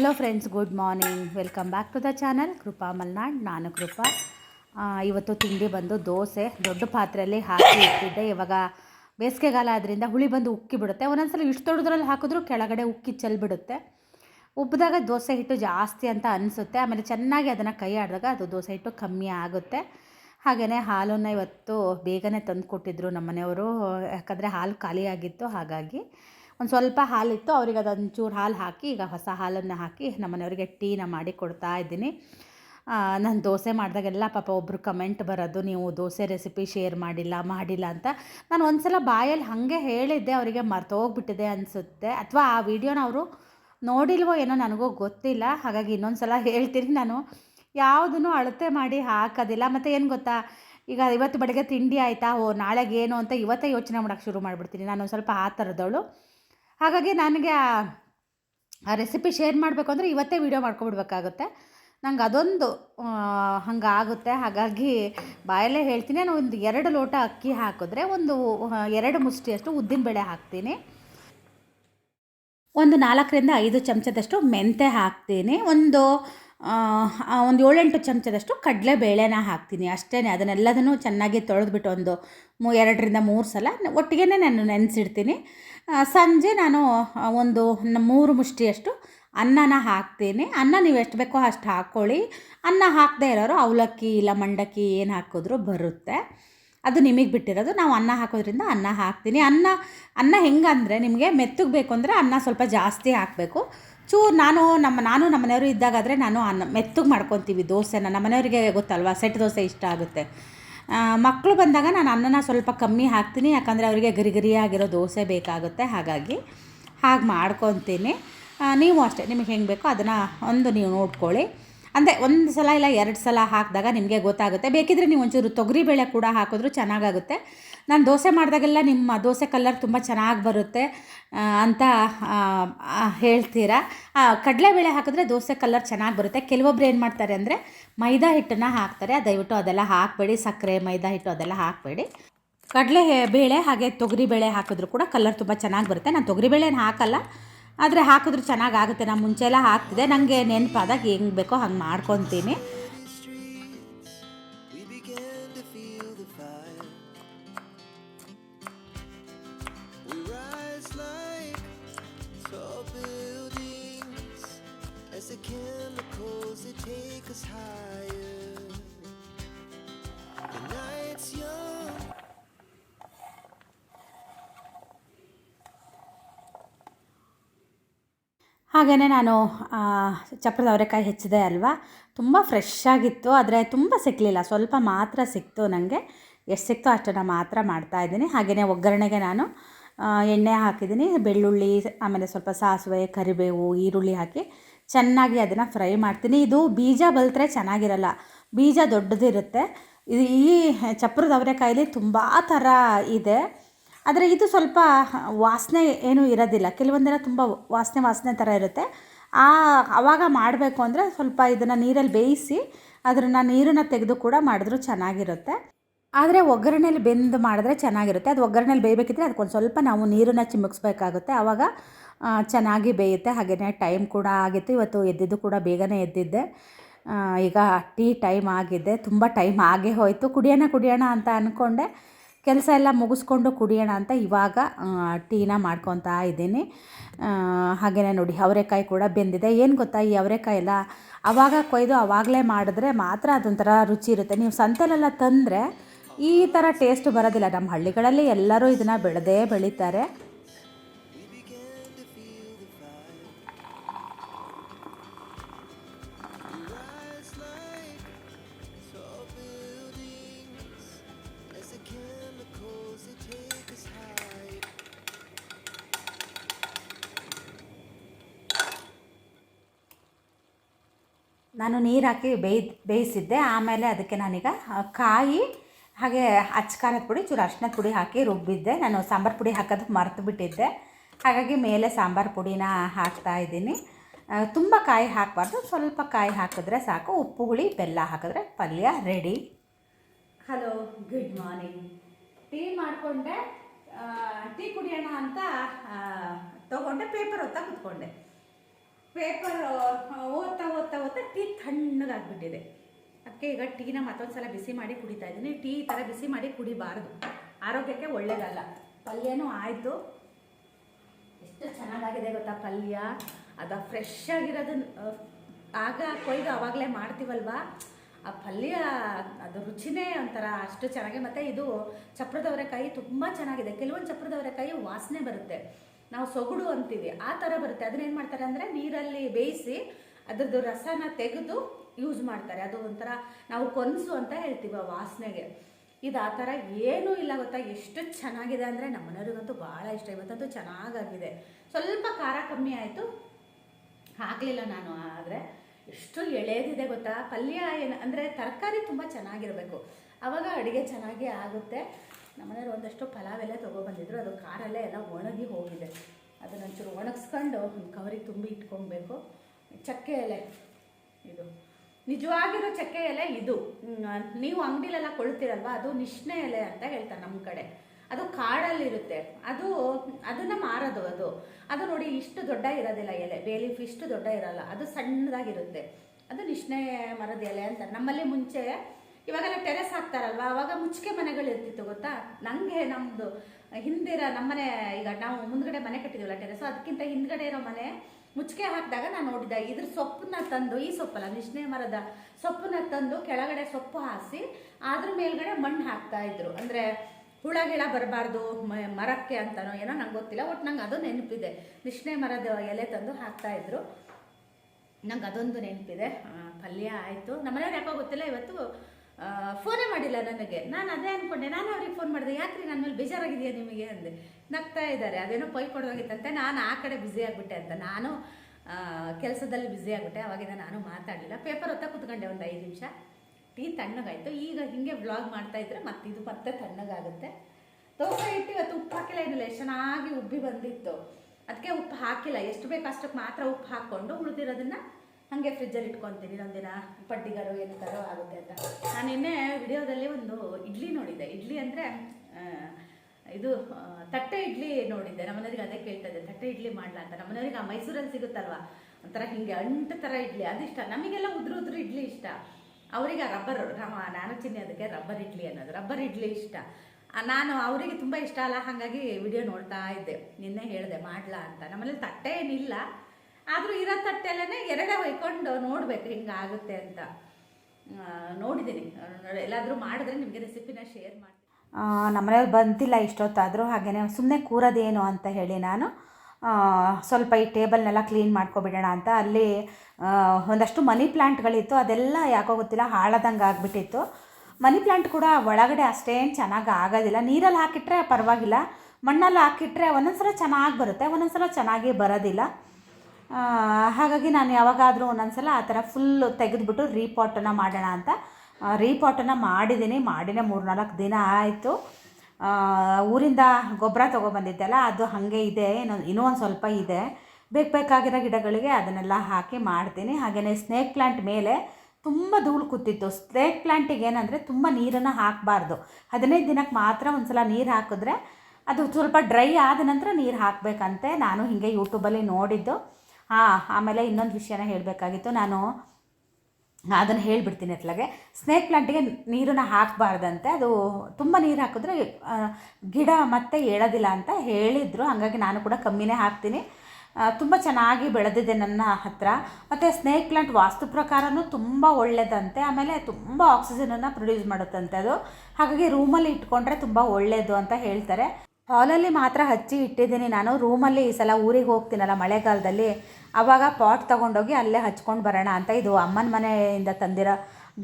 Hello friends good morning welcome back to the channel Krupa Malnad ನಾನು ಕೃಪಾ ಇವತ್ತು ತಿಂಡಿ ಬಂದು ದೋಸೆ. ದೊಡ್ಡ ಪಾತ್ರೆಯಲ್ಲಿ ಹಾಕಿ ಇಟ್ಟಿದ್ದೆ. ಇವಾಗ ಬೇಸಿಗೆಗಾಲ ಆದ್ದರಿಂದ ಹುಳಿ ಬಂದು ಉಕ್ಕಿ ಬಿಡುತ್ತೆ. ಒಂದೊಂದ್ಸಲ ಇಷ್ಟು ದೊಡ್ಡದ್ರಲ್ಲಿ ಹಾಕಿದ್ರೂ ಕೆಳಗಡೆ ಉಕ್ಕಿ ಚೆಲ್ಬಿಡುತ್ತೆ ಉಬ್ಬಿದಾಗ ದೋಸೆ ಹಿಟ್ಟು ಜಾಸ್ತಿ ಅಂತ ಅನಿಸುತ್ತೆ. ಆಮೇಲೆ ಚೆನ್ನಾಗಿ ಅದನ್ನು ಕೈ ಆಡಿದಾಗ ಅದು ದೋಸೆ ಹಿಟ್ಟು ಕಮ್ಮಿ ಆಗುತ್ತೆ. ಹಾಗೆಯೇ ಹಾಲನ್ನು ಇವತ್ತು ಬೇಗನೆ ತಂದು ಕೊಟ್ಟಿದ್ರು ನಮ್ಮ ಮನೆಯವರು ಯಾಕಂದರೆ ಹಾಲು ಖಾಲಿಯಾಗಿತ್ತು. ಹಾಗಾಗಿ ಒಂದು ಸ್ವಲ್ಪ ಹಾಲಿತ್ತು, ಅವ್ರಿಗೆ ಅದೊಂದು ಚೂರು ಹಾಲು ಹಾಕಿ, ಈಗ ಹೊಸ ಹಾಲನ್ನು ಹಾಕಿ ನಮ್ಮ ಮನೆಯವರಿಗೆ ಟೀನ ಮಾಡಿ ಕೊಡ್ತಾ ಇದ್ದೀನಿ. ನಾನು ದೋಸೆ ಮಾಡಿದಾಗೆಲ್ಲ ಪಾಪ ಒಬ್ಬರು ಕಮೆಂಟ್ ಬರೋದು, ನೀವು ದೋಸೆ ರೆಸಿಪಿ ಶೇರ್ ಮಾಡಿಲ್ಲ ಮಾಡಿಲ್ಲ ಅಂತ. ನಾನು ಒಂದು ಸಲ ಬಾಯಲ್ಲಿ ಹಾಗೆ ಹೇಳಿದ್ದೆ, ಅವರಿಗೆ ಮರ್ತೋಗ್ಬಿಟ್ಟಿದೆ ಅನಿಸುತ್ತೆ. ಅಥವಾ ಆ ವಿಡಿಯೋನ ಅವರು ನೋಡಿಲ್ವೋ ಏನೋ ನನಗೂ ಗೊತ್ತಿಲ್ಲ, ಹಾಗಾಗಿ ಇನ್ನೊಂದು ಸಲ ಹೇಳ್ತೀನಿ ನಾನು. ಯಾವುದನ್ನು ಅಳತೆ ಮಾಡಿ ಹಾಕೋದಿಲ್ಲ. ಮತ್ತು ಏನು ಗೊತ್ತಾ, ಈಗ ಇವತ್ತು ಬೆಳಗ್ಗೆ ತಿಂಡಿ ಆಯಿತಾ, ಓ ಏನು ಅಂತ ಇವತ್ತೇ ಯೋಚನೆ ಮಾಡೋಕ್ಕೆ ಶುರು ಮಾಡಿಬಿಡ್ತೀನಿ. ನಾನು ಸ್ವಲ್ಪ ಆ ಥರದವಳು. ಹಾಗಾಗಿ ನನಗೆ ಆ- ರೆಸಿಪಿ ಶೇರ್ ಮಾಡಬೇಕು ಅಂದರೆ ಇವತ್ತೇ ವೀಡಿಯೋ ಮಾಡ್ಕೊಬಿಡ್ಬೇಕಾಗುತ್ತೆ ನಂಗೆ ಅದೊಂದು ಹಂಗಾಗುತ್ತೆ. ಹಾಗಾಗಿ ಬಾಯಲ್ಲೇ ಹೇಳ್ತೀನಿ. ನಾನು ಒಂದು ಎರಡು ಲೋಟ ಅಕ್ಕಿ ಹಾಕಿದ್ರೆ ಒಂದು ಎರಡು ಮುಷ್ಟಿಯಷ್ಟು ಉದ್ದಿನಬೇಳೆ ಹಾಕ್ತೀನಿ. ಒಂದು ನಾಲ್ಕರಿಂದ ಐದು ಚಮಚದಷ್ಟು ಮೆಂತೆ ಹಾಕ್ತೀನಿ. ಒಂದು ಒಂದು ಏಳೆಂಟು ಚಮಚದಷ್ಟು ಕಡಲೆಬೇಳೆನ ಹಾಕ್ತೀನಿ. ಅಷ್ಟೇ ಅದನ್ನೆಲ್ಲದನ್ನು ಚೆನ್ನಾಗಿ ತೊಳೆದ್ಬಿಟ್ಟು ಒಂದು ಮೂ, ಎರಡರಿಂದ ಮೂರು ಸಲ ಒಟ್ಟಿಗೆ ನಾನು ನೆನೆಸಿಡ್ತೀನಿ. ಸಂಜೆ ನಾನು ಒಂದು ಮೂರು ಮುಷ್ಟಿಯಷ್ಟು ಅನ್ನನ ಹಾಕ್ತೀನಿ. ಅನ್ನ ನೀವು ಎಷ್ಟು ಬೇಕೋ ಅಷ್ಟು ಹಾಕ್ಕೊಳ್ಳಿ. ಅನ್ನ ಹಾಕದೇ ಇರೋರು ಅವಲಕ್ಕಿ ಇಲ್ಲ ಮಂಡಕ್ಕಿ ಏನು ಹಾಕಿದ್ರೂ ಬರುತ್ತೆ. ಅದು ನಿಮಗೆ ಬಿಟ್ಟಿರೋದು. ನಾವು ಅನ್ನ ಹಾಕೋದ್ರಿಂದ ಅನ್ನ ಹಾಕ್ತೀನಿ. ಅನ್ನ ಅನ್ನ ಹೆಂಗಂದರೆ ನಿಮಗೆ ಮೆತ್ತಗೆ ಬೇಕು ಅಂದರೆ ಅನ್ನ ಸ್ವಲ್ಪ ಜಾಸ್ತಿ ಹಾಕಬೇಕು. ಚೂರು ನಾನು ನಮ್ಮ ನಾನು ನಮ್ಮ ಮನೆಯವರು ಇದ್ದಾಗಾದರೆ ನಾನು ಅನ್ನ ಮೆತ್ತಗೆ ಮಾಡ್ಕೊತೀವಿ ದೋಸೆನ. ನಮ್ಮ ಮನೆಯವರಿಗೆ ಗೊತ್ತಲ್ವಾ? ಸೆಟ್ ದೋಸೆ ಇಷ್ಟ ಆಗುತ್ತೆ. ಮಕ್ಕಳು ಬಂದಾಗ ನಾನು ಅನ್ನನ ಸ್ವಲ್ಪ ಕಮ್ಮಿ ಹಾಕ್ತೀನಿ, ಯಾಕಂದರೆ ಅವರಿಗೆ ಗರಿ ಗರಿಯಾಗಿರೋ ದೋಸೆ ಬೇಕಾಗುತ್ತೆ, ಹಾಗಾಗಿ ಹಾಗೆ ಮಾಡ್ಕೊತೀನಿ. ನೀವು ಅಷ್ಟೇ, ನಿಮಗೆ ಹೆಂಗೆ ಬೇಕೋ ಅದನ್ನು ಒಂದು ನೀವು ನೋಡ್ಕೊಳ್ಳಿ. ಅಂದರೆ ಒಂದು ಸಲ ಇಲ್ಲ, ಎರಡು ಸಲ ಹಾಕಿದಾಗ ನಿಮಗೆ ಗೊತ್ತಾಗುತ್ತೆ. ಬೇಕಿದ್ರೆ ನೀವು ಒಂಚೂರು ತೊಗರಿಬೇಳೆ ಕೂಡ ಹಾಕಿದ್ರು ಚೆನ್ನಾಗಾಗುತ್ತೆ. ನಾನು ದೋಸೆ ಮಾಡಿದಾಗೆಲ್ಲ ನಿಮ್ಮ ದೋಸೆ ಕಲರ್ ತುಂಬ ಚೆನ್ನಾಗಿ ಬರುತ್ತೆ ಅಂತ ಹೇಳ್ತೀರಾ? ಕಡಲೆಬೇಳೆ ಹಾಕಿದ್ರೆ ದೋಸೆ ಕಲರ್ ಚೆನ್ನಾಗಿ ಬರುತ್ತೆ. ಕೆಲವೊಬ್ರು ಏನು ಮಾಡ್ತಾರೆ ಅಂದರೆ ಮೈದಾ ಹಿಟ್ಟನ್ನು ಹಾಕ್ತಾರೆ. ದಯವಿಟ್ಟು ಅದೆಲ್ಲ ಹಾಕಬೇಡಿ. ಸಕ್ಕರೆ, ಮೈದಾ ಹಿಟ್ಟು ಅದೆಲ್ಲ ಹಾಕಬೇಡಿ. ಕಡಲೆ ಬೇಳೆ ಹಾಗೆ ತೊಗರಿಬೇಳೆ ಹಾಕಿದ್ರು ಕೂಡ ಕಲರ್ ತುಂಬ ಚೆನ್ನಾಗಿ ಬರುತ್ತೆ. ನಾನು ತೊಗರಿ ಬೇಳೆನ ಹಾಕಲ್ಲ, ಆದರೆ ಹಾಕಿದ್ರು ಚೆನ್ನಾಗಾಗುತ್ತೆ ನಾನು ಮುಂಚೆ ಎಲ್ಲ ಹಾಕ್ತಿದ್ದೆ. ನನಗೆ ನೆನಪಾದಾಗ ಹೆಂಗೆ ಬೇಕೋ ಹಂಗೆ ಮಾಡ್ಕೊತೀನಿ. ಹಾಗೆಯೇ ನಾನು ಚಪ್ರದ ಅವರೆಕಾಯಿ ಹೆಚ್ಚಿದೆ ಅಲ್ವಾ? ತುಂಬ ಫ್ರೆಶ್ ಆಗಿತ್ತು, ಆದರೆ ತುಂಬ ಸಿಕ್ಕಲಿಲ್ಲ ಸ್ವಲ್ಪ ಮಾತ್ರ ಸಿಕ್ತು ನನಗೆ ಎಷ್ಟು ಸಿಕ್ತೋ ಅಷ್ಟನ್ನು ಮಾತ್ರ ಮಾಡ್ತಾಯಿದ್ದೀನಿ ಹಾಗೆಯೇ ಒಗ್ಗರಣೆಗೆ ನಾನು ಎಣ್ಣೆ ಹಾಕಿದ್ದೀನಿ, ಬೆಳ್ಳುಳ್ಳಿ, ಆಮೇಲೆ ಸ್ವಲ್ಪ ಸಾಸಿವೆ, ಕರಿಬೇವು, ಈರುಳ್ಳಿ ಹಾಕಿ ಚೆನ್ನಾಗಿ ಅದನ್ನು ಫ್ರೈ ಮಾಡ್ತೀನಿ. ಇದು ಬೀಜ ಬಲ್ತ್ರೆ ಚೆನ್ನಾಗಿರಲ್ಲ, ಬೀಜ ದೊಡ್ಡದಿರುತ್ತೆ. ಇದು ಈ ಚಪ್ರದ ತುಂಬ ಥರ ಇದೆ. ಆದರೆ ಇದು ಸ್ವಲ್ಪ ವಾಸನೆ ಏನೂ ಇರೋದಿಲ್ಲ. ಕೆಲವೊಂದೆಲ್ಲ ತುಂಬ ವಾಸನೆ ವಾಸನೆ ಥರ ಇರುತ್ತೆ. ಆ ಆವಾಗ ಮಾಡಬೇಕು ಅಂದರೆ ಸ್ವಲ್ಪ ಇದನ್ನು ನೀರಲ್ಲಿ ಬೇಯಿಸಿ ಅದನ್ನು ನೀರನ್ನು ತೆಗೆದು ಕೂಡ ಮಾಡಿದ್ರೂ ಚೆನ್ನಾಗಿರುತ್ತೆ. ಆದರೆ ಒಗ್ಗರಣೆಯಲ್ಲಿ ಬೆಂದು ಮಾಡಿದ್ರೆ ಚೆನ್ನಾಗಿರುತ್ತೆ. ಅದು ಒಗ್ಗರಣೆಯಲ್ಲಿ ಬೇಯಬೇಕಿದ್ರೆ ಅದಕ್ಕೊಂದು ಸ್ವಲ್ಪ ನಾವು ನೀರನ್ನು ಚಿಮುಕ್ಸ್ಬೇಕಾಗುತ್ತೆ. ಆವಾಗ ಚೆನ್ನಾಗಿ ಬೇಯುತ್ತೆ. ಹಾಗೆಯೇ ಟೈಮ್ ಕೂಡ ಆಗಿತ್ತು. ಇವತ್ತು ಎದ್ದಿದ್ದು ಕೂಡ ಬೇಗನೆ ಎದ್ದಿದ್ದೆ. ಈಗ ಟೀ ಟೈಮ್ ಆಗಿದೆ. ತುಂಬ ಟೈಮ್ ಆಗೇ ಹೋಯಿತು. ಕುಡಿಯೋಣ ಕುಡಿಯೋಣ ಅಂತ ಅಂದ್ಕೊಂಡೆ ಕೆಲಸ ಎಲ್ಲ ಮುಗಿಸ್ಕೊಂಡು ಕುಡಿಯೋಣ ಅಂತ ಇವಾಗ ಟೀನ ಮಾಡ್ಕೊತಾ ಇದ್ದೀನಿ. ಹಾಗೆಯೇ ನೋಡಿ, ಅವರೆಕಾಯಿ ಕೂಡ ಬೆಂದಿದೆ. ಏನು ಗೊತ್ತಾ, ಈ ಅವರೆಕಾಯಿ ಎಲ್ಲ ಆವಾಗ ಕೊಯ್ದು ಆವಾಗಲೇ ಮಾಡಿದ್ರೆ ಮಾತ್ರ ಅದೊಂಥರ ರುಚಿ ಇರುತ್ತೆ. ನೀವು ಸಂತೆಲೆಲ್ಲ ತಂದರೆ ಈ ಥರ ಟೇಸ್ಟ್ ಬರೋದಿಲ್ಲ. ನಮ್ಮ ಹಳ್ಳಿಗಳಲ್ಲಿ ಎಲ್ಲರೂ ಇದನ್ನು ಬೆಳೆದೇ ಬೆಳೀತಾರೆ. ನಾನು ನೀರು ಹಾಕಿ ಬೇಯ್, ಬೇಯಿಸಿದ್ದೆ. ಆಮೇಲೆ ಅದಕ್ಕೆ ನಾನೀಗ ಕಾಯಿ, ಹಾಗೆ ಅಚ್ಕಾರದ ಪುಡಿ, ಚೂರು ಅರ್ಶಿನದ ಪುಡಿ ಹಾಕಿ ರುಬ್ಬಿದ್ದೆ. ನಾನು ಸಾಂಬಾರು ಪುಡಿ ಹಾಕೋದು ಮರೆತು ಬಿಟ್ಟಿದ್ದೆ. ಹಾಗಾಗಿ ಮೇಲೆ ಸಾಂಬಾರು ಪುಡಿನ ಹಾಕ್ತಾ ಇದ್ದೀನಿ. ತುಂಬ ಕಾಯಿ ಹಾಕಬಾರ್ದು. ಸ್ವಲ್ಪ ಕಾಯಿ ಹಾಕಿದ್ರೆ ಸಾಕು. ಉಪ್ಪು, ಹುಳಿ, ಬೆಲ್ಲ ಹಾಕಿದ್ರೆ ಪಲ್ಯ ready. Hello good morning tea ಮಾಡಿಕೊಂಡೆ. ಟೀ ಕುಡಿಯೋಣ ಅಂತ ತೊಗೊಂಡೆ. ಪೇಪರ್ ಓದ್ತಾ ಕೂತ್ಕೊಂಡೆ. ಪೇಪರ್ ಓದ್ತಾ ಓದ್ತಾ ಓದ್ತಾ ಟೀ ತಣ್ಣಗಾಗ್ಬಿಟ್ಟಿದೆ. ಅದಕ್ಕೆ ಈಗ ಟೀನ ಮತ್ತೊಂದು ಸಲ ಬಿಸಿ ಮಾಡಿ ಕುಡಿತಾ ಇದ್ದೀನಿ. ಟೀ ಈ ಥರ ಬಿಸಿ ಮಾಡಿ ಕುಡಿಬಾರ್ದು. ಆರೋಗ್ಯಕ್ಕೆ ಒಳ್ಳೇದಲ್ಲ. ಪಲ್ಯನೂ ಆಯಿತು. ಎಷ್ಟು ಚೆನ್ನಾಗಾಗಿದೆ ಗೊತ್ತಾ ಪಲ್ಯ? ಅದು ಫ್ರೆಶ್ ಆಗಿರೋದನ್ನ ಆಗ ಕೊಯ್ದು ಆವಾಗಲೇ ಮಾಡ್ತೀವಲ್ವಾ? ಆ ಪಲ್ಯ, ಅದು ರುಚಿನೇ ಒಂಥರ ಅಷ್ಟು ಚೆನ್ನಾಗಿ, ಮತ್ತು ಇದು ಚಪ್ರದವರೆಕಾಯಿ ತುಂಬ ಚೆನ್ನಾಗಿದೆ. ಕೆಲವೊಂದು ಚಪ್ರದವರೆಕಾಯಿ ವಾಸನೆ ಬರುತ್ತೆ. ನಾವು ಸೊಗಡು ಅಂತೀವಿ. ಆ ಥರ ಬರುತ್ತೆ. ಅದನ್ನೇನು ಮಾಡ್ತಾರೆ ಅಂದರೆ ನೀರಲ್ಲಿ ಬೇಯಿಸಿ ಅದರದ್ದು ರಸನ ತೆಗೆದು ಯೂಸ್ ಮಾಡ್ತಾರೆ. ಅದು ಒಂಥರ ನಾವು ಕೊನಸು ಅಂತ ಹೇಳ್ತೀವಿ ಆ ವಾಸನೆಗೆ. ಇದು ಆ ಥರ ಏನೂ ಇಲ್ಲ ಗೊತ್ತಾ? ಎಷ್ಟು ಚೆನ್ನಾಗಿದೆ ಅಂದರೆ ನಮ್ಮ ಮನೆಯವ್ರಿಗಂತೂ ಭಾಳ ಇಷ್ಟ. ಇವತ್ತಂತೂ ಚೆನ್ನಾಗಾಗಿದೆ. ಸ್ವಲ್ಪ ಖಾರ ಕಮ್ಮಿ ಆಯಿತು. ಹಾಕಲಿಲ್ಲ ನಾನು, ಆದರೆ ಎಷ್ಟು ಎಳೆದಿದೆ ಗೊತ್ತಾ? ಪಲ್ಯ ಏನು ಅಂದರೆ ತರಕಾರಿ ತುಂಬ ಚೆನ್ನಾಗಿರಬೇಕು. ಆವಾಗ ಅಡುಗೆ ಚೆನ್ನಾಗಿ ಆಗುತ್ತೆ. ನಮ್ಮನೆಯವ್ರು ಒಂದಷ್ಟು ಪಲಾವ್ ಪಲಾವೆಲ್ಲ ತೊಗೊಬಂದಿದ್ರು. ಅದು ಖಾರಲ್ಲೇ ಎಲ್ಲ ಒಣಗಿ ಹೋಗಿದೆ. ಅದನ್ನ ಒಂಚೂರು ಒಣಗಿಸ್ಕೊಂಡು ಕವರಿಗೆ ತುಂಬಿ ಇಟ್ಕೊಬೇಕು. ಚಕ್ಕೆ ಎಲೆ ಇದು. ನಿಜವಾಗಿರೋ ಚಕ್ಕೆ ಎಲೆ ಇದು. ನೀವು ಅಂಗಡಿಲೆಲ್ಲ ಕೊಳ್ತೀರಲ್ವ ಅದು ನಿಷ್ಣೆ ಎಲೆ ಅಂತ ಹೇಳ್ತಾರೆ ನಮ್ಮ ಕಡೆ. ಅದು ಕಾಡಲ್ಲಿರುತ್ತೆ. ಅದು, ಅದನ್ನು ಮಾರೋದು ಅದು. ಅದು ನೋಡಿ, ಇಷ್ಟು ದೊಡ್ಡ ಇರೋದಿಲ್ಲ ಎಲೆ. ಬೇಲೀಫ್ ಇಷ್ಟು ದೊಡ್ಡ ಇರಲ್ಲ. ಅದು ಸಣ್ಣದಾಗಿರುತ್ತೆ. ಅದು ನಿಷ್ಣೆ ಮರದ ಎಲೆ ಅಂತಾರೆ. ನಮ್ಮಲ್ಲಿ ಮುಂಚೆ ಇವಾಗೆಲ್ಲ ಟೆರೆಸ್ ಹಾಕ್ತಾರಲ್ವ? ಅವಾಗ ಮುಚ್ಚಿಗೆ ಮನೆಗಳು ಇರ್ತಿತ್ತು ಗೊತ್ತಾ? ನನಗೆ ನಮ್ಮದು ಹಿಂದಿರ ನಮ್ಮನೆ ಈಗ ನಾವು ಮುಂದ್ಗಡೆ ಮನೆ ಕಟ್ಟಿದೀವಲ್ಲ ಟೆರೆಸ್ ಅದಕ್ಕಿಂತ ಹಿಂದ್ಗಡೆ ಇರೋ ಮನೆ ಮುಚ್ಚಿಗೆ ಹಾಕಿದಾಗ ನಾನು ನೋಡಿದೆ ಇದ್ರ ಸೊಪ್ಪನ್ನ ತಂದು, ಈ ಸೊಪ್ಪಲ್ಲ ನಿಶ್ನೆ ಮರದ ಸೊಪ್ಪನ್ನ ತಂದು ಕೆಳಗಡೆ ಸೊಪ್ಪು ಹಾಸಿ, ಅದ್ರ ಮೇಲ್ಗಡೆ ಮಣ್ಣು ಹಾಕ್ತಾ ಇದ್ರು. ಅಂದರೆ ಹುಳ, ಗಿಳ ಬರಬಾರ್ದು ಮರಕ್ಕೆ ಅಂತಾನೋ ಏನೋ ನಂಗೆ ಗೊತ್ತಿಲ್ಲ ಒಟ್ಟು ನಂಗೆ ಅದು ನೆನಪಿದೆ. ನಿಶ್ನೆ ಮರದ ಎಲೆ ತಂದು ಹಾಕ್ತಾ ಇದ್ರು. ನಂಗೆ ಅದೊಂದು ನೆನಪಿದೆ. ಪಲ್ಯ ಆಯಿತು. ನಮ್ಮನೆಯವ್ರು ಯಾಕೋ ಗೊತ್ತಿಲ್ಲ ಇವತ್ತು. ಫೋನೇ ಮಾಡಿಲ್ಲ ನನಗೆ. ನಾನು ಅದೇ ಅಂದ್ಕೊಂಡೆ ನಾನು ಅವ್ರಿಗೆ ಫೋನ್ ಮಾಡಿದೆ, ಯಾಕ್ರಿ ನನ್ನ ಮೇಲೆ ಬೇಜಾರಾಗಿದೆಯಾ ನಿಮಗೆ ಅಂದೆ. ನಗ್ತಾ ಇದ್ದಾರೆ, ಅದೇನೋ ಪೈ ಕೊಡೋಗಿತ್ತಂತೆ ನಾನು ಆ ಕಡೆ ಬ್ಯುಸಿ ಆಗಿಬಿಟ್ಟೆ ಅಂತ. ನಾನು ಕೆಲಸದಲ್ಲಿ ಬ್ಯುಸಿ ಆಗಿಬಿಟ್ಟೆ, ಅವಾಗಿಂದ ನಾನು ಮಾತಾಡಲಿಲ್ಲ. ಪೇಪರ್ ಹೊತ್ತ ಕುತ್ಕೊಂಡೆ ಒಂದು ಐದು ನಿಮಿಷ. ಟೀ ತಣ್ಣಗಾಯಿತು. ಈಗ ಹೀಗೆ ವ್ಲಾಗ್ ಮಾಡ್ತಾ ಇದ್ರೆ ಮತ್ತೆ ಇದು ಮತ್ತೆ ತಣ್ಣಗಾಗುತ್ತೆ. ದೋಸೆ ಇಟ್ಟು ಇವತ್ತು ಉಪ್ಪು ಹಾಕಿಲ್ಲ ಏನಿಲ್ಲ, ಎಷ್ಟು ಚೆನ್ನಾಗಿ ಉಬ್ಬಿ ಬಂದಿತ್ತು. ಅದಕ್ಕೆ ಉಪ್ಪು ಹಾಕಿಲ್ಲ. ಎಷ್ಟು ಬೇಕು ಅಷ್ಟಕ್ಕೆ ಮಾತ್ರ ಉಪ್ಪು ಹಾಕ್ಕೊಂಡು ಉಳಿದಿರೋದನ್ನ ಹಾಗೆ ಫ್ರಿಜ್ಜಲ್ಲಿ ಇಟ್ಕೊತೀನಿ, ಇನ್ನೊಂದಿನ ಪಟ್ಟಿಗಾರು ಏನಕ್ಕಾರೋ ಆಗುತ್ತೆ ಅಂತ. ನಾನು ನಿನ್ನೆ ವಿಡಿಯೋದಲ್ಲಿ ಒಂದು ಇಡ್ಲಿ ನೋಡಿದ್ದೆ. ಇಡ್ಲಿ ಅಂದರೆ ಇದು ತಟ್ಟೆ ಇಡ್ಲಿ ನೋಡಿದ್ದೆ. ನಮ್ಮನೆಯವ್ರಿಗೆ ಅದೇ ಕೇಳ್ತಾ ತಟ್ಟೆ ಇಡ್ಲಿ ಮಾಡ್ಲಾ ಅಂತ. ನಮ್ಮನೆಯವ್ರಿಗೆ ಆ ಮೈಸೂರಲ್ಲಿ ಸಿಗುತ್ತಲ್ವಾ? ಒಂಥರ ಹಿಂಗೆ ಅಂಟು ಥರ ಇಡ್ಲಿ ಅದಿಷ್ಟ ನಮಗೆಲ್ಲ ಉದ್ರು ಉದ್ರು ಇಡ್ಲಿ ಇಷ್ಟ. ಅವರಿಗೆ ಆ ರಬ್ಬರ್ ನಾನು ಚಿನ್ನಿ ಅದಕ್ಕೆ ರಬ್ಬರ್ ಇಡ್ಲಿ ಅನ್ನೋದು. ರಬ್ಬರ್ ಇಡ್ಲಿ ಇಷ್ಟ. ನಾನು ಅವರಿಗೆ ತುಂಬ ಇಷ್ಟ ಅಲ್ಲ, ಹಾಗಾಗಿ ವಿಡಿಯೋ ನೋಡ್ತಾ ಇದ್ದೆ. ನಿನ್ನೆ ಹೇಳಿದೆ, ಮಾಡ್ಲಾ ಅಂತ. ನಮ್ಮಲ್ಲಿ ತಟ್ಟೆ ಏನಿಲ್ಲ. ಆದರೂ ಇರೋ ತಟ್ಟೆಲ್ಲೇ ಎರಡೇ ಹೊಯ್ಕೊಂಡು ನೋಡಬೇಕು ಹಿಂಗಾಗುತ್ತೆ ಅಂತ. ಆ, ನೋಡಿದ್ದೀನಿ. ಎಲ್ಲಾದರೂ ಮಾಡಿದ್ರೆ ನಿಮಗೆ ರೆಸಿಪಿನ ಶೇರ್ ಮಾಡ್ತೀನಿ. ನಮ್ಮನೆಯವ್ರು ಬಂತಿಲ್ಲ ಇಷ್ಟೊತ್ತಾದರೂ ಹಾಗೆಯೇ ಸುಮ್ಮನೆ ಕೂರೋದೇನು ಅಂತ ಹೇಳಿ ನಾನು. ಸ್ವಲ್ಪ ಈ ಟೇಬಲ್ನೆಲ್ಲ ಕ್ಲೀನ್ ಮಾಡ್ಕೊಬಿಡೋಣ ಅಂತ. ಅಲ್ಲಿ ಒಂದಷ್ಟು ಮನಿ ಪ್ಲ್ಯಾಂಟ್ಗಳಿತ್ತು ಅದೆಲ್ಲ ಯಾಕೋ ಗೊತ್ತಿಲ್ಲ ಹಾಳಾದಂಗೆ ಆಗಿಬಿಟ್ಟಿತ್ತು. ಮನಿ ಪ್ಲ್ಯಾಂಟ್ ಕೂಡ ಒಳಗಡೆ ಅಷ್ಟೇನು ಚೆನ್ನಾಗಿ ಆಗೋದಿಲ್ಲ. ನೀರಲ್ಲಿ ಹಾಕಿಟ್ರೆ ಪರವಾಗಿಲ್ಲ. ಮಣ್ಣಲ್ಲಿ ಹಾಕಿಟ್ರೆ ಒಂದೊಂದು ಸಲ ಚೆನ್ನಾಗಿ ಬರುತ್ತೆ ಒಂದೊಂದು ಸಲ ಚೆನ್ನಾಗಿ ಬರೋದಿಲ್ಲ. ಹಾಗಾಗಿ ನಾನು ಯಾವಾಗಾದರೂ ಒಂದೊಂದ್ಸಲ ಆ ಥರ ಫುಲ್ಲು ತೆಗೆದುಬಿಟ್ಟು ರೀಪಾಟನ್ನು ಮಾಡೋಣ ಅಂತ. ರೀಪಾಟನ್ನು ಮಾಡಿದ್ದೀನಿ. ಮಾಡಿನೇ ಮೂರು ನಾಲ್ಕು ದಿನ ಆಯಿತು. ಊರಿಂದ ಗೊಬ್ಬರ ತೊಗೊಬಂದಿದ್ದೆಲ್ಲ, ಅದು ಹಾಗೆ ಇದೆ. ಇನ್ನೊಂದು ಇನ್ನೂ ಒಂದು ಸ್ವಲ್ಪ ಇದೆ. ಬೇಕು ಬೇಕಾಗಿರೋ ಗಿಡಗಳಿಗೆ ಅದನ್ನೆಲ್ಲ ಹಾಕಿ ಮಾಡ್ತೀನಿ. ಹಾಗೆಯೇ ಸ್ನೇಕ್ ಪ್ಲ್ಯಾಂಟ್ ಮೇಲೆ ತುಂಬ ಧೂಳು ಕೂತಿತ್ತು. ಸ್ನೇಕ್ ಪ್ಲ್ಯಾಂಟಿಗೆ ಏನಂದರೆ ತುಂಬ ನೀರನ್ನು ಹಾಕಬಾರ್ದು. ಹದಿನೈದು ದಿನಕ್ಕೆ ಮಾತ್ರ ಒಂದು ಸಲ ನೀರು ಹಾಕಿದ್ರೆ ಅದು ಸ್ವಲ್ಪ ಡ್ರೈ ಆದ ನಂತರ ನೀರು ಹಾಕಬೇಕಂತೆ. ನಾನು ಹೀಗೆ ಯೂಟ್ಯೂಬಲ್ಲಿ ನೋಡಿದ್ದು. ಹಾಂ, ಆಮೇಲೆ ಇನ್ನೊಂದು ವಿಷಯನ ಹೇಳಬೇಕಾಗಿತ್ತು. ನಾನು ಅದನ್ನು ಹೇಳಿಬಿಡ್ತೀನಿ ಅತ್ಲಾಗೆ ಸ್ನೇಕ್ ಪ್ಲಾಂಟಿಗೆ ನೀರನ್ನು ಹಾಕಬಾರ್ದಂತೆ. ಅದು ತುಂಬ ನೀರು ಹಾಕಿದ್ರೆ ಗಿಡ ಮತ್ತೆ ಏಳೋದಿಲ್ಲ ಅಂತ ಹೇಳಿದರು. ಹಾಗಾಗಿ ನಾನು ಕೂಡ ಕಮ್ಮಿನೇ ಹಾಕ್ತೀನಿ. ತುಂಬ ಚೆನ್ನಾಗಿ ಬೆಳೆದಿದೆ ನನ್ನ ಹತ್ರ. ಮತ್ತು ಸ್ನೇಕ್ ಪ್ಲಾಂಟ್ ವಾಸ್ತು ಪ್ರಕಾರನೂ ತುಂಬ ಒಳ್ಳೆಯದಂತೆ ಆಮೇಲೆ ತುಂಬ ಆಕ್ಸಿಜನನ್ನು ಪ್ರೊಡ್ಯೂಸ್ ಮಾಡುತ್ತಂತೆ ಅದು. ಹಾಗಾಗಿ ರೂಮಲ್ಲಿ ಇಟ್ಕೊಂಡ್ರೆ ತುಂಬ ಒಳ್ಳೆಯದು ಅಂತ ಹೇಳ್ತಾರೆ. ಹಾಲಲ್ಲಿ ಮಾತ್ರ ಹಚ್ಚಿ ಇಟ್ಟಿದ್ದೀನಿ. ನಾನು ರೂಮಲ್ಲಿ ಈ ಸಲ ಊರಿಗೆ ಹೋಗ್ತೀನಲ್ಲ ಮಳೆಗಾಲದಲ್ಲಿ. ಆವಾಗ ಪಾಟ್ ತೊಗೊಂಡೋಗಿ ಅಲ್ಲೇ ಹಚ್ಕೊಂಡು ಬರೋಣ ಅಂತ ಇದು ಅಮ್ಮನ ಮನೆಯಿಂದ ತಂದಿರೋ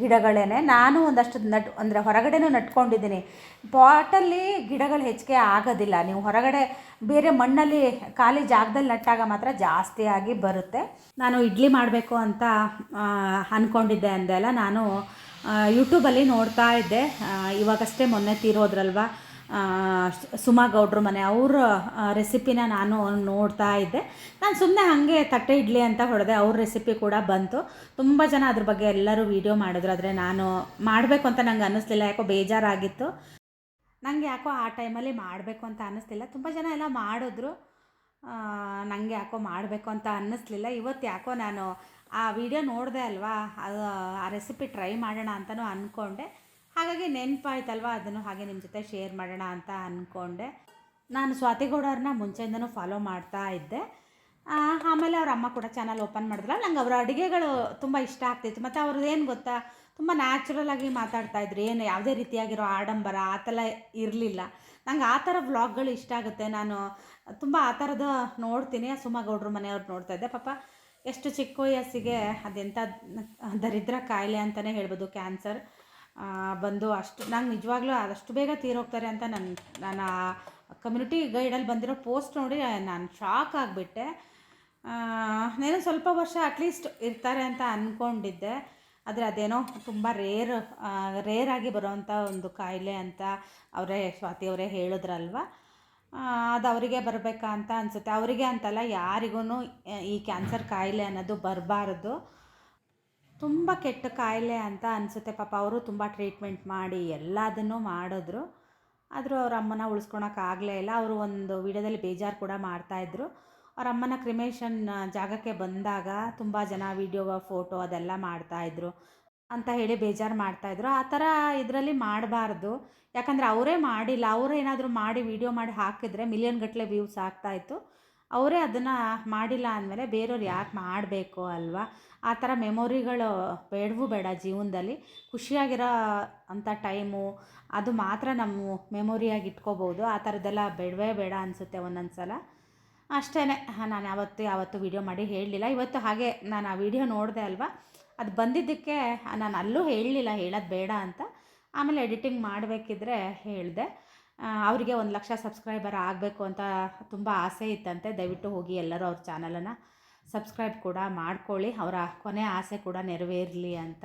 ಗಿಡಗಳೇನೆ. ನಾನು ಒಂದಷ್ಟು ನಟ್, ಅಂದರೆ ಹೊರಗಡೆನೂ ನಟ್ಕೊಂಡಿದ್ದೀನಿ. ಪಾಟಲ್ಲಿ ಗಿಡಗಳು ಹೆಚ್ಚಿಗೆ ಆಗೋದಿಲ್ಲ. ನೀವು ಹೊರಗಡೆ ಬೇರೆ ಮಣ್ಣಲ್ಲಿ ಖಾಲಿ ಜಾಗದಲ್ಲಿ ನಟ್ಟಾಗ ಮಾತ್ರ ಜಾಸ್ತಿಯಾಗಿ ಬರುತ್ತೆ. ನಾನು ಇಡ್ಲಿ ಮಾಡಬೇಕು ಅಂತ ಅಂದ್ಕೊಂಡಿದ್ದೆ ಅಂದೆಲ್ಲ ನಾನು ಯೂಟ್ಯೂಬಲ್ಲಿ ನೋಡ್ತಾ ಇದ್ದೆ. ಇವಾಗಷ್ಟೇ ಮೊನ್ನೆ ತೀರೋದ್ರಲ್ವ? ಸುಮಾ ಗೌಡ್ರ ಮನೆ. ಅವ್ರ ರೆಸಿಪಿನ ನಾನು ನೋಡ್ತಾ ಇದ್ದೆ. ನಾನು ಸುಮ್ಮನೆ ಹಾಗೆ ತಟ್ಟೆ ಇಡ್ಲಿ ಅಂತ ಹೊಡೆದೆ. ಅವ್ರ ರೆಸಿಪಿ ಕೂಡ ಬಂತು. ತುಂಬ ಜನ ಅದ್ರ ಬಗ್ಗೆ ಎಲ್ಲರೂ ವೀಡಿಯೋ ಮಾಡಿದ್ರು. ಆದರೆ ನಾನು ಮಾಡಬೇಕು ಅಂತ ನಂಗೆ ಅನ್ನಿಸ್ಲಿಲ್ಲ. ಯಾಕೋ ಬೇಜಾರಾಗಿತ್ತು. ನನಗೆ ಯಾಕೋ ಆ ಟೈಮಲ್ಲಿ ಮಾಡಬೇಕು ಅಂತ ಅನ್ನಿಸ್ಲಿಲ್ಲ. ತುಂಬ ಜನ ಎಲ್ಲ ಮಾಡಿದ್ರು. ನನಗೆ ಯಾಕೋ ಮಾಡಬೇಕು ಅಂತ ಅನ್ನಿಸ್ಲಿಲ್ಲ. ಇವತ್ತು ಯಾಕೋ ನಾನು ಆ ವಿಡಿಯೋ ನೋಡಿದೆ ಅಲ್ವಾ? ಆ ರೆಸಿಪಿ ಟ್ರೈ ಮಾಡೋಣ ಅಂತಲೂ ಅಂದ್ಕೊಂಡೆ ಹಾಗಾಗಿ ನೆನಪಾಯ್ತಲ್ವ ಅದನ್ನು ಹಾಗೆ ನಿಮ್ಮ ಜೊತೆ ಶೇರ್ ಮಾಡೋಣ ಅಂತ ಅಂದ್ಕೊಂಡೆ ನಾನು ಸ್ವಾತಿ ಗೌಡವ್ರನ್ನ ಮುಂಚೆಯಿಂದನೂ ಫಾಲೋ ಮಾಡ್ತಾ ಇದ್ದೆ. ಆಮೇಲೆ ಅವ್ರ ಅಮ್ಮ ಕೂಡ ಚಾನಲ್ ಓಪನ್ ಮಾಡಿದ್ರಲ್ಲ ನಂಗೆ ಅವರ ಅಡುಗೆಗಳು ತುಂಬ ಇಷ್ಟ ಆಗ್ತಿತ್ತು. ಮತ್ತು ಅವ್ರದ್ದು ಏನು ಗೊತ್ತಾ, ತುಂಬ ನ್ಯಾಚುರಲ್ ಆಗಿ ಮಾತಾಡ್ತಾ ಇದ್ರು. ಏನು ಯಾವುದೇ ರೀತಿಯಾಗಿರೋ ಆಡಂಬರ, ಆ ಥರ ಇರಲಿಲ್ಲ. ನಂಗೆ ಆ ಥರ ವ್ಲಾಗ್ಗಳು ಇಷ್ಟ ಆಗುತ್ತೆ. ನಾನು ತುಂಬ ಆ ಥರದ ನೋಡ್ತೀನಿ. ಸುಮ್ಮ ಗೌಡ್ರ ಮನೆಯವ್ರು ನೋಡ್ತಾ ಇದ್ದೆ. ಪಾಪ ಎಷ್ಟು ಚಿಕ್ಕ ವಯಸ್ಸಿಗೆ ಅದೆಂಥ ದರಿದ್ರ ಕಾಯಿಲೆ ಅಂತಲೇ ಹೇಳ್ಬೋದು ಕ್ಯಾನ್ಸರ್ ಬಂದು ಅಷ್ಟು ನಂಗೆ ನಿಜವಾಗ್ಲೂ ಅದಷ್ಟು ಬೇಗ ತೀರೋಗ್ತಾರೆ ಅಂತ ನನ್ನ ನಾನು ಆ ಕಮ್ಯುನಿಟಿ ಗೈಡಲ್ಲಿ ಬಂದಿರೋ ಪೋಸ್ಟ್ ನೋಡಿ ನಾನು ಶಾಕ್ ಆಗಿಬಿಟ್ಟೆ. ನಾನು ಸ್ವಲ್ಪ ವರ್ಷ ಅಟ್ಲೀಸ್ಟ್ ಇರ್ತಾರೆ ಅಂತ ಅಂದ್ಕೊಂಡಿದ್ದೆ ಆದರೆ ಅದೇನೋ ತುಂಬ ರೇರ್ ರೇರ್ ಆಗಿ ಬರೋವಂಥ ಒಂದು ಕಾಯಿಲೆ ಅಂತ ಅವರೇ, ಸ್ವಾತಿ ಅವರೇ ಹೇಳಿದ್ರಲ್ವ? ಅದು ಅವರಿಗೆ ಬರಬೇಕಾ ಅಂತ ಅನಿಸುತ್ತೆ. ಅವರಿಗೆ ಅಂತಲ್ಲ ಯಾರಿಗೂ ಈ ಕ್ಯಾನ್ಸರ್ ಕಾಯಿಲೆ ಅನ್ನೋದು ಬರಬಾರ್ದು. ತುಂಬ ಕೆಟ್ಟ ಕಾಯಿಲೆ ಅಂತ ಅನಿಸುತ್ತೆ. ಪಾಪ ಅವರು ತುಂಬ ಟ್ರೀಟ್ಮೆಂಟ್ ಮಾಡಿ ಎಲ್ಲದನ್ನೂ ಮಾಡಿದ್ರು. ಆದರೂ ಅವ್ರ ಅಮ್ಮನ ಉಳಿಸ್ಕೊಳಕ್ಕಾಗಲೇ ಇಲ್ಲ. ಅವರು ಒಂದು ವಿಡಿಯೋದಲ್ಲಿ ಬೇಜಾರು ಕೂಡ ಮಾಡ್ತಾಯಿದ್ರು ಅವ್ರ ಅಮ್ಮನ ಕ್ರಿಮೇಷನ್ ಜಾಗಕ್ಕೆ ಬಂದಾಗ ತುಂಬ ಜನ ವಿಡಿಯೋ ಫೋಟೋ ಅದೆಲ್ಲ ಮಾಡ್ತಾಯಿದ್ರು ಅಂತ ಹೇಳಿ ಬೇಜಾರು ಮಾಡ್ತಾಯಿದ್ರು ಆ ಥರ ಇದರಲ್ಲಿ ಮಾಡಬಾರ್ದು. ಯಾಕಂದರೆ ಅವರೇ ಮಾಡಿಲ್ಲ. ಅವರೇನಾದರೂ ಮಾಡಿ ವಿಡಿಯೋ ಮಾಡಿ ಹಾಕಿದರೆ ಮಿಲಿಯನ್ ಗಟ್ಟಲೆ ವ್ಯೂಸ್ ಆಗ್ತಾಯಿತ್ತು ಅವರೇ ಅದನ್ನು ಮಾಡಿಲ್ಲ ಅಂದಮೇಲೆ ಬೇರೆಯವ್ರು ಯಾಕೆ ಮಾಡಬೇಕು ಅಲ್ವಾ? ಆ ಥರ ಮೆಮೊರಿಗಳು ಬೇಡವೂ ಬೇಡ ಜೀವನದಲ್ಲಿ. ಖುಷಿಯಾಗಿರೋ ಅಂಥ ಟೈಮು, ಅದು ಮಾತ್ರ ನಮ್ಮ ಮೆಮೊರಿಯಾಗಿ ಇಟ್ಕೋಬೋದು. ಆ ಥರದ್ದೆಲ್ಲ ಬೇಡವೇ ಬೇಡ ಅನಿಸುತ್ತೆ ಒಂದೊಂದು ಸಲ ಅಷ್ಟೇ ನಾನು ಯಾವತ್ತು ಯಾವತ್ತು ವೀಡಿಯೋ ಮಾಡಿ ಹೇಳಲಿಲ್ಲ. ಇವತ್ತು ಹಾಗೆ ನಾನು ಆ ವಿಡಿಯೋ ನೋಡಿದೆ ಅಲ್ವಾ? ಅದು ಬಂದಿದ್ದಕ್ಕೆ ನಾನು ಅಲ್ಲೂ ಹೇಳಲಿಲ್ಲ ಹೇಳೋದು ಬೇಡ ಅಂತ. ಆಮೇಲೆ ಎಡಿಟಿಂಗ್ ಮಾಡಬೇಕಿದ್ರೆ ಹೇಳಿದೆ. ಅವರಿಗೆ ಒಂದು ಲಕ್ಷ ಸಬ್ಸ್ಕ್ರೈಬರ್ ಆಗಬೇಕು ಅಂತ ತುಂಬ ಆಸೆ ಇತ್ತಂತೆ. ದಯವಿಟ್ಟು ಹೋಗಿ ಎಲ್ಲರೂ ಅವ್ರ ಚಾನಲನ್ನು ಸಬ್ಸ್ಕ್ರೈಬ್ ಕೂಡ ಮಾಡ್ಕೊಳ್ಳಿ. ಅವರ ಕೊನೆ ಆಸೆ ಕೂಡ ನೆರವೇರಲಿ ಅಂತ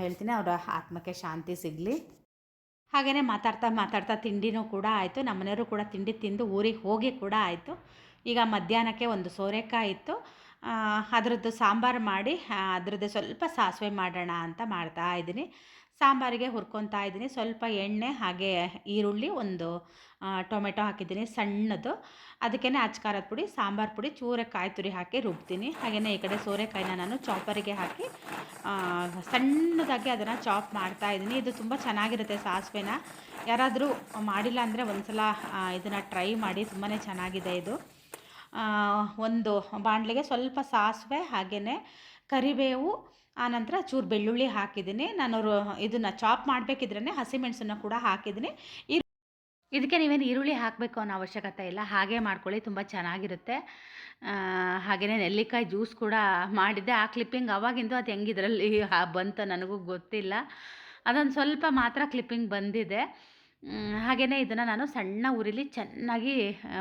ಹೇಳ್ತೀನಿ. ಅವರ ಆತ್ಮಕ್ಕೆ ಶಾಂತಿ ಸಿಗಲಿ. ಹಾಗೆಯೇ ಮಾತಾಡ್ತಾ ಮಾತಾಡ್ತಾ ತಿಂಡಿನೂ ಕೂಡ ಆಯಿತು. ನಮ್ಮನೆಯವರು ಕೂಡ ತಿಂಡಿ ತಿಂದು ಊರಿಗೆ ಹೋಗಿ ಕೂಡ ಆಯಿತು. ಈಗ ಮಧ್ಯಾಹ್ನಕ್ಕೆ ಒಂದು ಸೋರೆಕಾಯಿ ಇತ್ತು. ಅದರದ್ದು ಸಾಂಬಾರು ಮಾಡಿ ಅದರದ್ದು ಸ್ವಲ್ಪ ಸಾಸಿವೆ ಮಾಡೋಣ ಅಂತ ಮಾಡ್ತಾ ಇದ್ದೀನಿ. ಸಾಂಬಾರಿಗೆ ಹುರ್ಕೊತಾ ಇದ್ದೀನಿ. ಸ್ವಲ್ಪ ಎಣ್ಣೆ ಹಾಗೆ ಈರುಳ್ಳಿ ಒಂದು ಟೊಮೆಟೊ ಹಾಕಿದ್ದೀನಿ. ಸಣ್ಣದು. ಅದಕ್ಕೇ ಅಚ್ಕಾರದ ಪುಡಿ, ಸಾಂಬಾರು ಪುಡಿ ಚೂರೆ ಕಾಯಿ ತುರಿ ಹಾಕಿ ರುಬ್ತೀನಿ. ಹಾಗೆಯೇ ಈ ಕಡೆ ಸೋರೆಕಾಯಿನ ನಾನು ಚಾಪರಿಗೆ ಹಾಕಿ ಸಣ್ಣದಾಗಿ ಅದನ್ನು ಚಾಪ್ ಮಾಡ್ತಾ ಇದ್ದೀನಿ. ಇದು ತುಂಬ ಚೆನ್ನಾಗಿರುತ್ತೆ ಸಾಸಿವೆನ. ಯಾರಾದರೂ ಮಾಡಿಲ್ಲ ಅಂದರೆ ಒಂದು ಸಲ ಇದನ್ನು ಟ್ರೈ ಮಾಡಿ. ತುಂಬಾ ಚೆನ್ನಾಗಿದೆ ಇದು. ಒಂದು ಬಾಣಲೆಗೆ ಸ್ವಲ್ಪ ಸಾಸಿವೆ ಹಾಗೆಯೇ ಕರಿಬೇವು ಆನಂತರ ಚೂರು ಬೆಳ್ಳುಳ್ಳಿ ಹಾಕಿದ್ದೀನಿ. ನಾನು ಇದನ್ನು ಚಾಪ್ ಮಾಡಬೇಕಿದ್ರೇ ಹಸಿಮೆಣಸನ್ನು ಕೂಡ ಹಾಕಿದ್ದೀನಿ. ಇದಕ್ಕೆ ನೀವೇನು ಈರುಳ್ಳಿ ಹಾಕಬೇಕು ಅನ್ನೋ ಅವಶ್ಯಕತೆ ಇಲ್ಲ. ಹಾಗೆ ಮಾಡ್ಕೊಳ್ಳಿ, ತುಂಬ ಚೆನ್ನಾಗಿರುತ್ತೆ. ಹಾಗೆಯೇ ನೆಲ್ಲಿಕಾಯಿ ಜ್ಯೂಸ್ ಕೂಡ ಮಾಡಿದ್ದೆ. ಆ ಕ್ಲಿಪ್ಪಿಂಗ್ ಅವಾಗಿಂದು ಅದು ಹೆಂಗಿದ್ರಲ್ಲಿ ಬಂತು ನನಗೂ ಗೊತ್ತಿಲ್ಲ. ಅದೊಂದು ಸ್ವಲ್ಪ ಮಾತ್ರ ಕ್ಲಿಪ್ಪಿಂಗ್ ಬಂದಿದೆ. ಹಾಗೆಯೇ ಇದನ್ನು ನಾನು ಸಣ್ಣ ಉರಿಲಿ ಚೆನ್ನಾಗಿ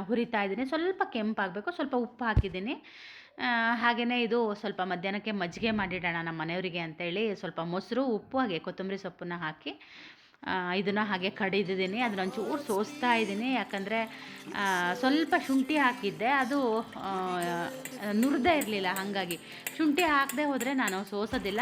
ಹುರಿತಾ ಇದ್ದೀನಿ. ಸ್ವಲ್ಪ ಕೆಂಪಾಗಬೇಕು, ಸ್ವಲ್ಪ ಉಪ್ಪು ಹಾಕಿದ್ದೀನಿ. ಹಾಗೆಯೇ ಇದು ಸ್ವಲ್ಪ ಮಧ್ಯಾಹ್ನಕ್ಕೆ ಮಜ್ಜಿಗೆ ಮಾಡಿಡೋಣ ನಮ್ಮ ಮನೆಯವರಿಗೆ ಅಂತೇಳಿ ಸ್ವಲ್ಪ ಮೊಸರು, ಉಪ್ಪು, ಹಾಗೆ ಕೊತ್ತಂಬರಿ ಸೊಪ್ಪನ್ನ ಹಾಕಿ ಇದನ್ನು ಹಾಗೆ ಕಡಿದಿದ್ದೀನಿ. ಅದನ್ನ ಒಂಚೂರು ಸೋಸ್ತಾ ಇದ್ದೀನಿ. ಯಾಕಂದರೆ ಸ್ವಲ್ಪ ಶುಂಠಿ ಹಾಕಿದ್ದೆ. ಅದು ನುರಿದೇ ಇರಲಿಲ್ಲ ಹಾಗಾಗಿ. ಶುಂಠಿ ಹಾಕದೆ ಹೋದರೆ ನಾನು ಸೋಸೋದಿಲ್ಲ.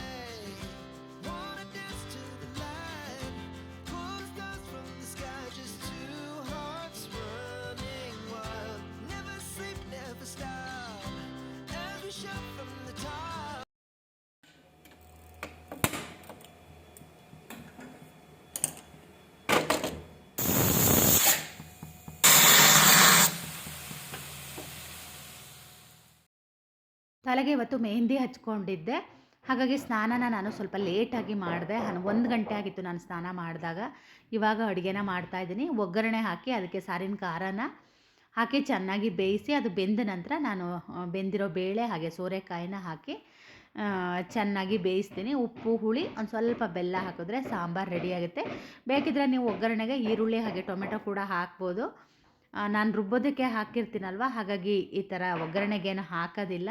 ತಲೆಗೆ ಇವತ್ತು ಮೆಹಂದಿ ಹಚ್ಕೊಂಡಿದ್ದೆ. ಹಾಗಾಗಿ ಸ್ನಾನನ ನಾನು ಸ್ವಲ್ಪ ಲೇಟಾಗಿ ಮಾಡಿದೆ. ಒಂದು ಗಂಟೆ ಆಗಿತ್ತು ನಾನು ಸ್ನಾನ ಮಾಡಿದಾಗ. ಇವಾಗ ಅಡುಗೆನ ಮಾಡ್ತಾಯಿದ್ದೀನಿ ಒಗ್ಗರಣೆ ಹಾಕಿ ಅದಕ್ಕೆ ಸಾರಿನ ಖಾರನ ಹಾಕಿ ಚೆನ್ನಾಗಿ ಬೇಯಿಸಿ ಅದು ಬೆಂದ ನಂತರ ನಾನು ಬೆಂದಿರೋ ಬೇಳೆ ಹಾಗೆ ಸೋರೆಕಾಯಿನ ಹಾಕಿ ಚೆನ್ನಾಗಿ ಬೇಯಿಸ್ತೀನಿ. ಉಪ್ಪು, ಹುಳಿ, ಒಂದು ಸ್ವಲ್ಪ ಬೆಲ್ಲ ಹಾಕಿದ್ರೆ ಸಾಂಬಾರು ರೆಡಿಯಾಗುತ್ತೆ ಬೇಕಿದ್ರೆ ನೀವು ಒಗ್ಗರಣೆಗೆ ಈರುಳ್ಳಿ ಹಾಗೆ ಟೊಮೆಟೊ ಕೂಡ ಹಾಕ್ಬೋದು. ನಾನು ರುಬ್ಬೋದಕ್ಕೆ ಹಾಕಿರ್ತೀನಲ್ವ? ಹಾಗಾಗಿ ಈ ಥರ ಒಗ್ಗರಣೆಗೇನು ಹಾಕೋದಿಲ್ಲ.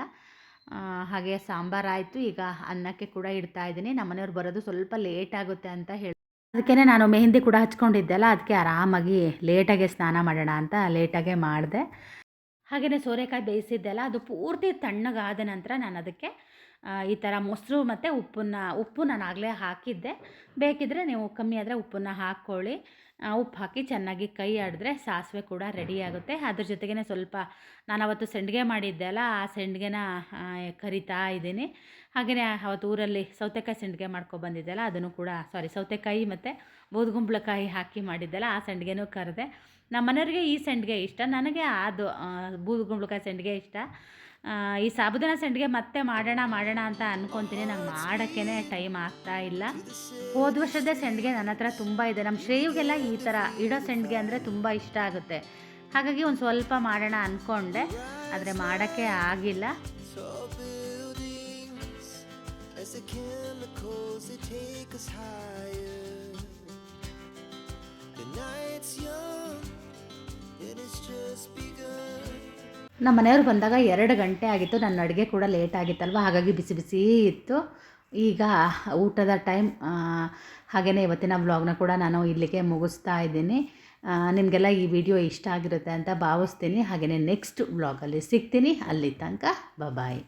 ಹಾಗೆ ಸಾಂಬಾರಾಯಿತು ಈಗ ಅನ್ನಕ್ಕೆ ಕೂಡ ಇಡ್ತಾ ಇದ್ದೀನಿ. ನಮ್ಮ ಮನೆಯವ್ರು ಬರೋದು ಸ್ವಲ್ಪ ಲೇಟ್ ಆಗುತ್ತೆ ಅಂತ ಹೇಳಿ ಅದಕ್ಕೇ ನಾನು ಮೆಹಂದಿ ಕೂಡ ಹಚ್ಕೊಂಡಿದ್ದೆಲ್ಲ, ಅದಕ್ಕೆ ಆರಾಮಾಗಿ ಲೇಟಾಗೆ ಸ್ನಾನ ಮಾಡೋಣ ಅಂತ ಲೇಟಾಗೆ ಮಾಡಿದೆ. ಹಾಗೆಯೇ ಸೋರೆಕಾಯಿ ಬೇಯಿಸಿದ್ದೆಲ್ಲ, ಅದು ಪೂರ್ತಿ ತಣ್ಣಗಾದ ನಂತರ ನಾನು ಅದಕ್ಕೆ ಈ ಥರ ಮೊಸರು ಮತ್ತು ಉಪ್ಪನ್ನ ಉಪ್ಪು ನಾನು ಆಗಲೇ ಹಾಕಿದ್ದೆ. ಬೇಕಿದ್ದರೆ ನೀವು ಕಮ್ಮಿ ಆದರೆ ಉಪ್ಪನ್ನ ಹಾಕ್ಕೊಳ್ಳಿ. ಉಪ್ಪು ಹಾಕಿ ಚೆನ್ನಾಗಿ ಕೈ ಆಡಿದ್ರೆ ಸಾಸಿವೆ ಕೂಡ ರೆಡಿ ಆಗುತ್ತೆ. ಅದ್ರ ಜೊತೆಗೇ ಸ್ವಲ್ಪ, ನಾನು ಅವತ್ತು ಸಂಡಿಗೆ ಮಾಡಿದ್ದೆ ಅಲ್ಲ, ಆ ಸಂಡಿಗೆನ ಕರಿತಾ ಇದ್ದೀನಿ. ಹಾಗೆಯೇ ಅವತ್ತು ಊರಲ್ಲಿ ಸೌತೆಕಾಯಿ ಸಂಡಿಗೆ ಮಾಡ್ಕೊಬಂದಿದ್ದೆಲ್ಲ ಅದನ್ನು ಕೂಡ ಸಾರಿ ಸೌತೆಕಾಯಿ ಮತ್ತು ಬೂದುಗುಂಬಳಕಾಯಿ ಹಾಕಿ ಮಾಡಿದ್ದೆಲ್ಲ ಆ ಸಂಡಿಗೆನೂ ಕರೆದೆ. ನಮ್ಮ ಮನೆಯವ್ರಿಗೆ ಈ ಸಂಡಿಗೆ ಇಷ್ಟ. ನನಗೆ ಅದು ಬೂದುಗುಂಬಳಕಾಯಿ ಸಂಡಿಗೆ ಇಷ್ಟ. ಈ ಸಾಬುದಾನ ಸಂಡಿಗೆ ಮತ್ತೆ ಮಾಡೋಣ ಮಾಡೋಣ ಅಂತ ಅನ್ಕೊಂತೀನಿ. ನಂಗೆ ಮಾಡೋಕ್ಕೇ ಟೈಮ್ ಆಗ್ತಾ ಇಲ್ಲ. ಹೋದ ವರ್ಷದ ಸಂಡಿಗೆ ನನ್ನ ಹತ್ರ ತುಂಬ ಇದೆ. ನಮ್ಮ ಶ್ರೇಯುಗೆಲ್ಲ ಈ ಥರ ಇಡೋ ಸಂಡಿಗೆ ಅಂದರೆ ತುಂಬ ಇಷ್ಟ ಆಗುತ್ತೆ. ಹಾಗಾಗಿ ಒಂದು ಸ್ವಲ್ಪ ಮಾಡೋಣ ಅಂದ್ಕೊಂಡೆ ಆದರೆ ಮಾಡೋಕ್ಕೆ ಆಗಿಲ್ಲ. ನಮ್ಮ ಮನೆಯವ್ರು ಬಂದಾಗ ಎರಡು ಗಂಟೆ ಆಗಿತ್ತು. ನನ್ನ ಅಡುಗೆ ಕೂಡ ಲೇಟ್ ಆಗಿತ್ತಲ್ವ? ಹಾಗಾಗಿ ಬಿಸಿ ಬಿಸಿ ಇತ್ತು. ಈಗ ಊಟದ ಟೈಮ್ ಹಾಗೆಯೇ ಇವತ್ತಿನ ವ್ಲಾಗ್ನ ಕೂಡ ನಾನು ಇಲ್ಲಿಗೆ ಮುಗಿಸ್ತಾ ಇದ್ದೀನಿ. ನಿಮಗೆಲ್ಲ ಈ ವಿಡಿಯೋ ಇಷ್ಟ ಆಗಿರುತ್ತೆ ಅಂತ ಭಾವಿಸ್ತೀನಿ. ಹಾಗೆಯೇ ನೆಕ್ಸ್ಟ್ ವ್ಲಾಗಲ್ಲಿ ಸಿಗ್ತೀನಿ. ಅಲ್ಲಿ ತನಕ ಬಾಯ್